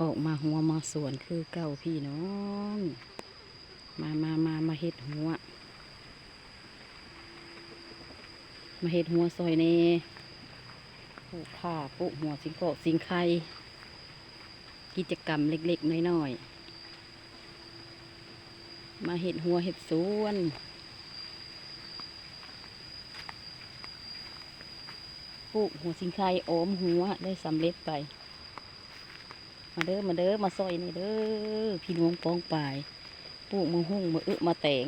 ออกมาหัวมาสวนคือเก่าพี่น้อง มามามามาเฮ็ดหัว มาเฮ็ดหัวซอยเนปลูกผ้าปลูกหัวสิงโกสิงไข่กิจกรรมเล็กๆน้อยๆ มาเฮ็ดหัวเฮ็ดสวนปลูกหัวสิงไข่โอมหัวได้สำเร็จไป มาเด้อมาเด้อมาซอยนี่เด้อพี่น้องปองปายปลูกมะฮุ่งมะอึมาแตง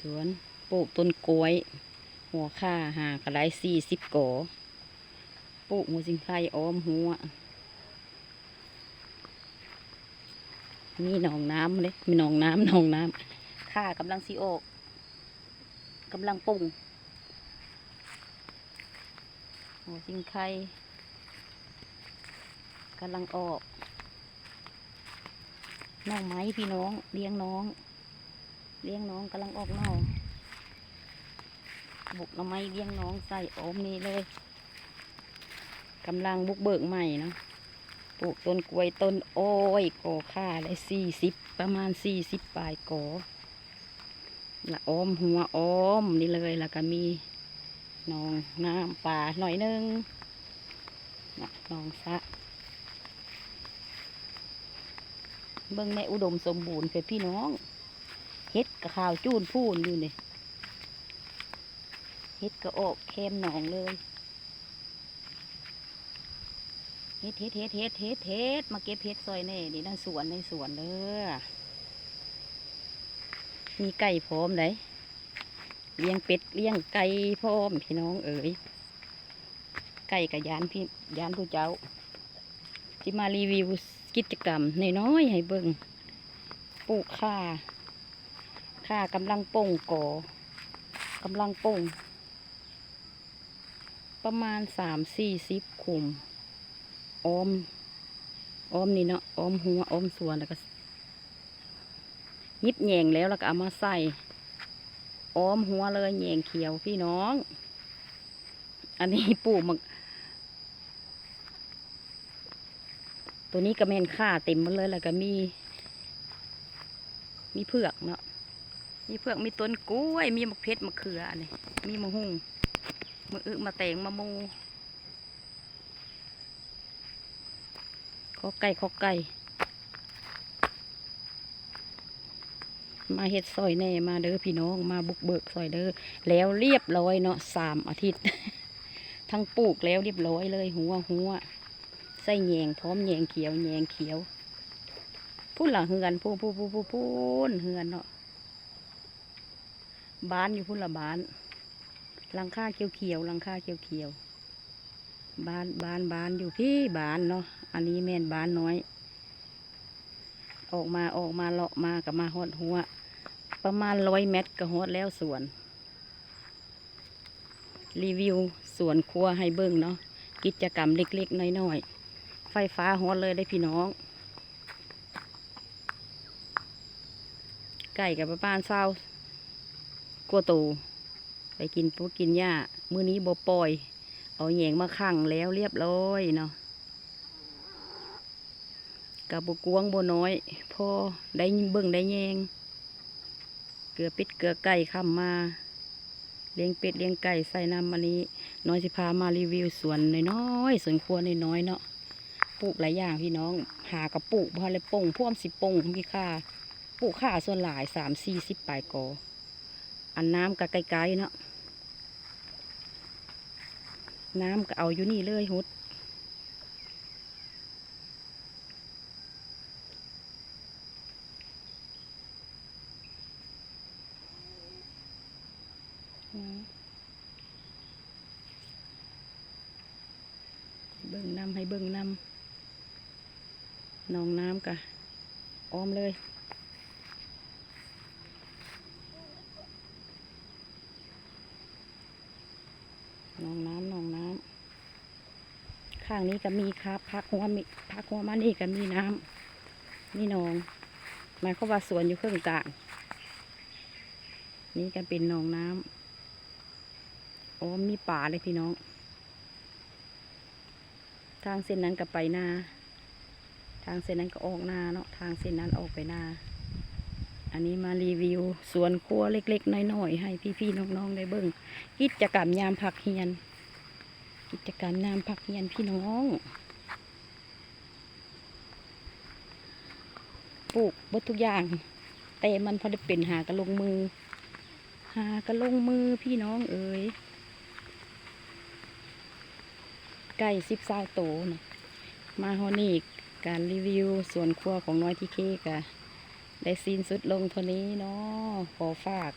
สวนปลูกต้นกล้วย หัวข่าหากระไรสี่สิบก่อปลูกหัวสิงไข่อ้อมหัวมีหนองน้ำเลยมีหนองน้ำหนองน้ำข่ากำลังสีออกกำลังปรุง หัวสิงไข่กำลังออก น้องไม้พี่น้อง เลี้ยงน้อง เลี้ยงน้องกำลังออกนอกบุกน้ำไม้เลี้ยงน้องใส่โอมนี่เลยกำลังบุกเบิกใหม่เนาะปลูกต้นกล้วยต้นโอ้ยก่อค่าได้สี่สิบประมาณสี่สิบปลายก่อละออมหัวออมนี่เลยแล้วก็มี นองน้ำป่าหน่อยหนึงนะนองสะเบิ่งแม่อุดมสมบูรณ์คือพี่น้อง เฮ็ดกับข้าวจูนพูนอยู่นี่เฮ็ดก็ออกแคมหนองเลย เฮ็ดเฮ็ดเฮ็ดเฮ็ดเฮ็ดเฮ็ดมาเก็บเฮ็ดซอยแน่นี่นั่นสวนในสวนเด้อมีไก่พร้อมเลย เลี้ยงเป็ดเลี้ยงไก่พร้อมพี่น้องเอ๋ยไก่กับยานพี่ยานผู้เจ้าที่มารีวิวกิจกรรมน้อยๆให้เบิ่งปลูกข่าข่ากำลังป่งก่อกำลังป่ง ประมาณสามสี่สิบขุมออมออมนี่เนาะออมหัวออมส่วนแล้วก็ยิบแยงแล้วแล้วก็เอามาใส่ ออมหัวเลยแยงเขียวพี่น้อง อันนี้ปลูกมักตัวนี้ก็แม่นข่าเต็มหมันเลยแล้วก็มี มีเผือกเนาะ มีเผือกมีต้นกล้วย มีมะเพชรมะเขืออันนี้ มีมะฮุ่งมะอึมะแตงมะมูขอไก่ขอไก่ มาเฮ็ดซอยแน่มาเด้อพี่น้องมาบุกเบิกซอยเด้อแล้วเรียบร้อยเนาะสามอาทิตย์ ทั้งปลูกแล้วเรียบร้อยเลย หัวหัวใส่แยงพร้อมแยงเขียวแยงเขียวพูดหลังเฮือนพูดพูดพูดพูดพูดเฮือนเนาะบ้านอยู่พุ่นละบ้านหลังคาเขียวเขียวหลังคาเขียวเขียวบ้านบ้านบ้านอยู่พี่บ้านเนาะอันนี้แม่นบ้านน้อย ออกมาออกมาเลาะมากับมาหดหัว ประมาณร้อยเมตรก็หอดแล้วสวน รีวิวสวนครัวให้เบิ่งเนาะกิจกรรมเล็กๆน้อยๆไฟฟ้าหอดเลยได้พี่น้องไก่กับประมาณเศร้ากัวตูไปกินปูกินหญ้ามื้อนี้บ่ปล่อย เอาแหยงมาขังแล้วเรียบร้อยเนาะกับบกวงบ่น้อย พอได้เบิ่งได้แยง เกลือเป็ดเกลือไก่ข้ามมาเลี้ยงเป็ดเลี้ยงไก่ใส่น้ำมันนี้ น้อยสิพามารีวิวสวนน้อยๆสวนครัวน้อยๆเนาะปลูกหลายอย่างพี่น้อง หากระปลูกพอเลยป่งพ่วมสิป่งมีค่าปลูกข่าส่วนหลายสามสี่สิบปลายกออันน้ำก็ไกลๆเนาะน้ำก็เอาอยู่นี่เลยหุด เบิ่งน้ำให้เบิ่งน้ำหนองน้ำกะอ้อมเลยหนองน้ำหนองน้ำข้างนี้ก็มีครับพักหัวมีพักหัวมานี่ก็มีน้ำมีหนองหมายความว่าสวนอยู่เครื่องกลางนี่ก็เป็นหนองน้ำโอ้มีป่าเลยพี่น้อง ทางเส้นนั้นก็ไปนา ทางเส้นนั้นก็ออกนาเนาะ ทางเส้นนั้นออกไปนา อันนี้มารีวิวสวนครัวเล็กๆ น้อยๆ ให้พี่ๆ น้องๆ ได้เบิ่งกิจกรรมยามพักเฮียน กิจกรรมยามพักเฮียนพี่น้อง ปลูกบดทุกอย่าง แต่มันพอได้เป็นหากระลงมือ หากระลงมือพี่น้องเอ๋ย ไก่สิบสาโตนะมาฮอนี่การรีวิวส่วนครัวของน้อยที่เคกะได้ซีนสุดลงเท่านี้เนาะขอฝาก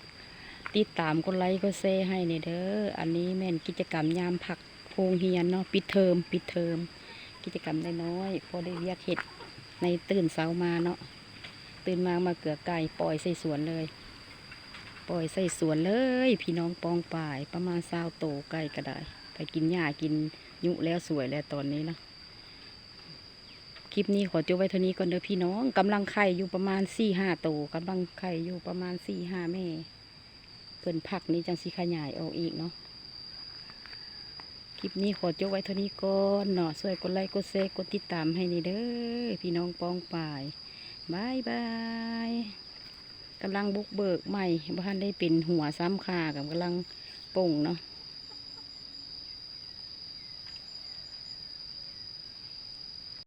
ติดตามกดไลค์กดแชร์ให้ในเด้ออันนี้แม่นกิจกรรมยามผักโรงเฮียนเนาะปิดเทอมปิดเทอม กิจกรรมได้น้อยๆพอได้เรียกเห็ดในตื่นเช้ามาเนาะตื่นมามาเกลือไก่ปล่อยใส่สวนเลย ปล่อยใส่สวนเลย พี่น้องปองป่ายประมาณซาวโตไก่ก็ได้ กินหญ้ากินยุแล้วสวยแล้วตอนนี้นะคลิปนี้ขอจบไว้เท่านี้ก่อนเด้อพี่น้องกำลังไข่อยู่ประมาณสี่ห้าโตกำลังไข่อยู่ประมาณสี่ห้าแม่เพิ่นผักนี้จังสีขยายออกอีกเนาะคลิปนี้ขอจบไว้เท่านี้ก่อนเนาะช่วยกดไลค์กดแชร์กดติดตามให้นี่เด้อพี่น้องปองป่ายบายบายกำลังบุกเบิกใหม่บ้านได้เป็นหัวซ้ำคากับกำลังป่งเนาะ